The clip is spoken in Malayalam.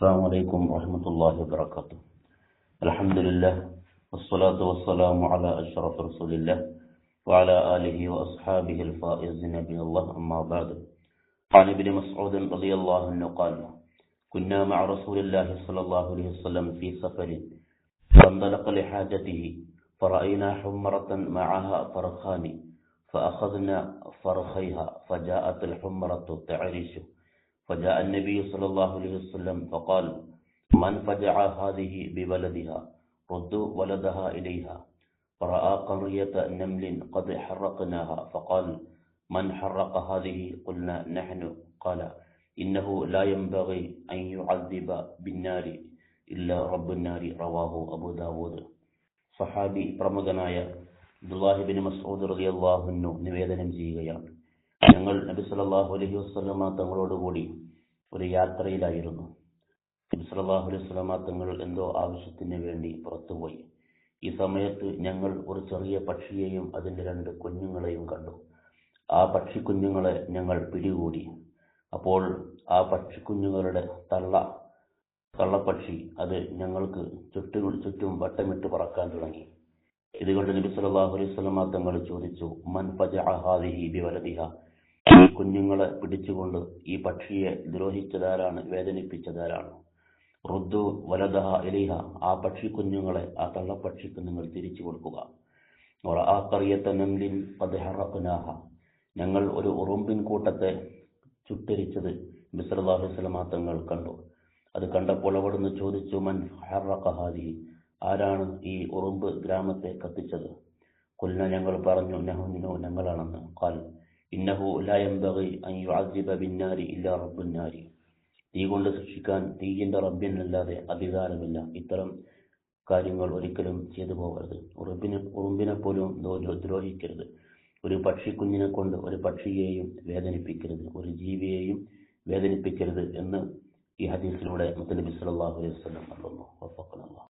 السلام عليكم ورحمة الله وبركاته. الحمد لله والصلاة والسلام على أشرف رسول الله وعلى آله وأصحابه الفائزين الله أما بعد. عن ابن مسعود رضي الله عنه قال كنا مع رسول الله صلى الله عليه وسلم في سفر فانطلق لحاجته فرأينا حمرة معها فرخان فأخذنا فرخيها فجاءت الحمرة تعرش فجاء النبي صلى الله عليه وسلم فقال من فجع هذه بولدها ردوا ولدها إليها فرأى قرية نمل قد حرقناها فقال من حرق هذه قلنا نحن قال إنه لا ينبغي أن يعذب بالنار إلا رب النار رواه أبو داود സഹാബി പ്രമുഖനായ അബ്ദുല്ലാഹിബിൻ മസൂദ് റളിയല്ലാഹുവിനു നിവേദനം ചെയ്യുകയാണ് ഞങ്ങൾ നബി സല്ലല്ലാഹു അലൈഹി വസല്ലമ തങ്ങളോടുകൂടി ഒരു യാത്രയിലായിരുന്നു. നബി സല്ലല്ലാഹു അലൈഹി വസല്ലമ തങ്ങൾ എന്തോ ആവശ്യത്തിന് വേണ്ടി പുറത്തുപോയി. ഈ സമയത്ത് ഞങ്ങൾ ഒരു ചെറിയ പക്ഷിയെയും അതിന്റെ രണ്ട് കുഞ്ഞുങ്ങളെയും കണ്ടു. ആ പക്ഷിക്കുഞ്ഞുങ്ങളെ ഞങ്ങൾ പിടികൂടി. അപ്പോൾ ആ പക്ഷിക്കുഞ്ഞുങ്ങളുടെ തള്ള കള്ളപ്പക്ഷി അത് ഞങ്ങൾക്ക് ചുറ്റും ചുറ്റും വട്ടമിട്ട് പറക്കാൻ തുടങ്ങി. ഇതുകൊണ്ട് നബി സല്ലല്ലാഹു അലൈഹി വസല്ലമ തങ്ങൾ ചോദിച്ചു മൻ ഫജഅ ഹാദിഹി ബിവലദിഹ? ഈ കുഞ്ഞുങ്ങളെ പിടിച്ചുകൊണ്ട് ഈ പക്ഷിയെ ദ്രോഹിച്ചതാരാണ് വേദനിപ്പിച്ചതാരാണ്? റുദ്ദു വലദഹ ഇലിഹ. ആ പക്ഷി കുഞ്ഞുങ്ങളെ ആ തള്ളപ്പക്ഷിക്ക് നിങ്ങൾ തിരിച്ചു കൊടുക്കുക. ഞങ്ങൾ ഒരു ഉറുമ്പിൻ കൂട്ടത്തെ ചുട്ടരിച്ചത് വസല്ലമ തങ്ങൾ കണ്ടു. അത് കണ്ടപ്പോൾ അവിടുന്ന് ചോദിച്ചു മൻ ഹറഖഹാദി ആരാണ് ഈ ഉറുമ്പ് ഗ്രാമത്തെ കത്തിച്ചത്? കൊല്ല ഞങ്ങൾ പറഞ്ഞു നഹുനോ ഞങ്ങളാണെന്ന്. ഖാൽ ഇന്നഹു ലാ യംബഗി അൻ യുഅദ്ദിബ ബിന്നാരി ഇല്ലാ റബ്ബുന്നാരി. തീ കൊണ്ട് ശിക്ഷിക്കാൻ തീയിന്റെ റബ്ബിനല്ലാതെ അധികാരമില്ല. ഇത്തരം കാര്യങ്ങൾ ഒരിക്കലും ചെയ്തു പോകരുത്. ഉറുമ്പിനെ ഉറുമ്പിനെ പോലും ദ്രോഹിക്കരുത്. ഒരു പക്ഷിക്കുഞ്ഞിനെ കൊണ്ട് ഒരു പക്ഷിയെയും വേദനിപ്പിക്കരുത്. ഒരു ജീവിയെയും വേദനിപ്പിക്കരുത് എന്ന് ഈ ഹദീസിലൂടെ മുത്തനബി സല്ലല്ലാഹു അലൈഹി വസല്ലം പറഞ്ഞു.